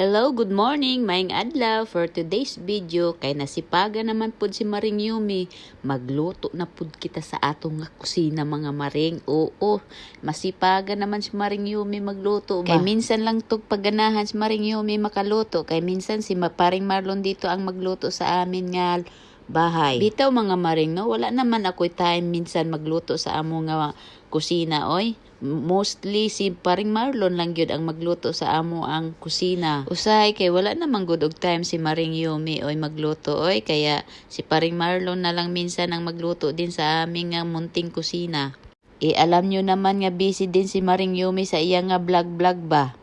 Hello, good morning, maing adlaw. For today's video, kay nasipaga naman pud si Maring Yumi. Magluto na pud kita sa atong kusina mga Maring. Oo, masipaga naman si Maring Yumi magluto ba? Kay minsan lang tug pagganahan si Maring Yumi makaluto. Kay minsan si paring Marlon dito ang magluto sa amin nga bahay. Bitaw mga Maring, no? Wala naman ako time minsan magluto sa amo nga kusina, oy mostly si paring Marlon lang gyud ang magluto sa amo ang kusina. Usahay kay wala namang good og time si Maring Yumi oy magluto oy kaya si paring Marlon na lang minsan ang magluto din sa aming nga munting kusina. E alam nyo naman nga busy din si Maring Yumi sa iya nga vlog-vlog ba.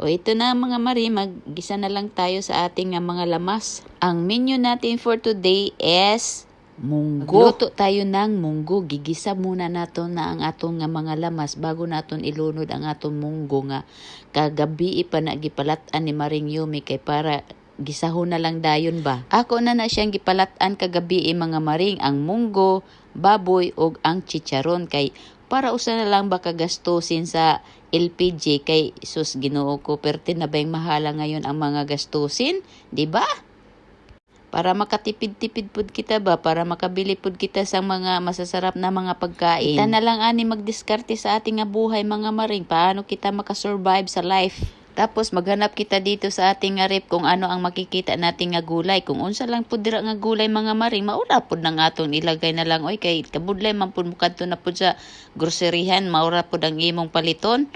O ito na mga mari, maggisa na lang tayo sa ating nga mga lamas. Ang menu natin for today is munggo. Magluto tayo ng munggo. Gigisa muna nato na ang atong nga mga lamas bago naton ilunod ang atong munggo nga kagabi pa na gipalatan ni Maring Yumi kay para gisahon na lang dayon ba. Ako na na siyang gipalatan kagabi eh, mga maring ang munggo, baboy ug ang chicharon kay para usa na lang baka gastusin sa LPG kay sus Ginoo ko perte na ba yung mahala ngayon ang mga gastusin, di ba? para makatipid-tipid pud kita ba? Para makabili pud kita sa mga masasarap na mga pagkain? Kita na lang ani magdiskarte sa ating nga buhay mga maring. Paano kita makasurvive sa life tapos maghanap kita dito sa ating nga rep kung ano ang makikita nating nga gulay. Kung unsa lang pud dira nga gulay mga maring maura pud nang atong ilagay na lang. Oy kay kabudlay man pud mukadto na pud sa groceryhan maura pud ang imong paliton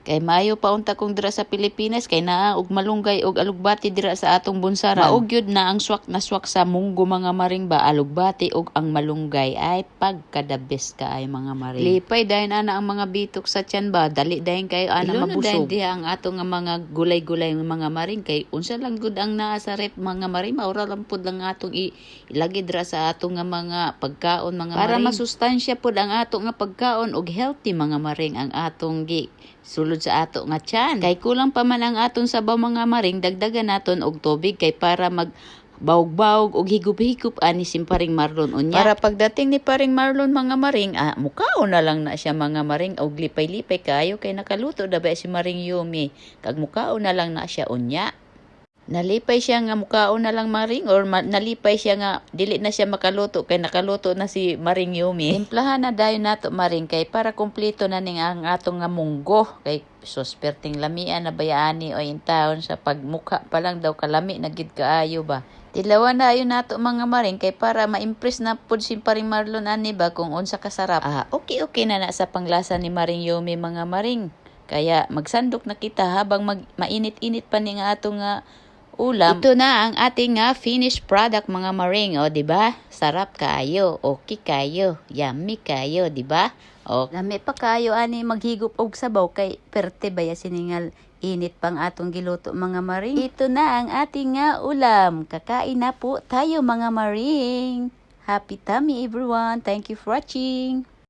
Kay mayo pa unta kong dira sa Pilipinas kay naa og malunggay og alugbati dira sa atong bunsaran. Maog yun na ang swak na swak sa munggo mga maring ba alugbati og ang malunggay ay pagkada best ka ay mga maring. Lipay dayon ana ang mga bitok sa tiyan ba dali dayon kay ana Ilono mabusog. diha ang atong mga gulay-gulay mga maring kay unsa lang gud ang naa sa rep mga maring maura lang pud lang atong i- ilagay dira sa atong nga mga pagkaon mga Para maring. masustansya pud ang atong nga pagkaon og healthy mga maring ang atong gi sulod sa ato nga tiyan. Kay kulang pa man ang aton sabaw mga maring, dagdagan naton og tubig kay para mag bawog-bawog og higup-higup ani sim paring Marlon unya. Para pagdating ni paring Marlon mga maring, ah, mukao na lang na siya mga maring og lipay-lipay kayo kay nakaluto na ba si Maring Yumi. Kag mukao na lang na siya unya. Nalipay siya nga mukao na lang maring or ma- nalipay siya nga dili na siya makaluto kay nakaluto na si Maring Yumi. Timplahan na dayon nato maring kay para kumpleto na ning ang atong nga munggo kay sus perting lamian na bayani o in taon sa pagmukha pa lang daw kalami na gid kaayo ba. Tilawan na ayon nato mga maring kay para ma-impress na pud si paring Marlon ani ba kung unsa kasarap. Ah, okay okay na na sa panglasa ni Maring Yumi mga maring. Kaya magsandok na kita habang mag mainit-init pa ni nga ato nga ulam. Ito na ang ating nga finished product mga maring, o di ba? Sarap kayo, okay kayo, yummy kayo, di ba? O lami pa kayo ani maghigop og sabaw kay perte baya siningal init pang atong giluto mga maring. Ito na ang ating nga ulam. Kakain na po tayo mga maring. Happy tummy everyone. Thank you for watching.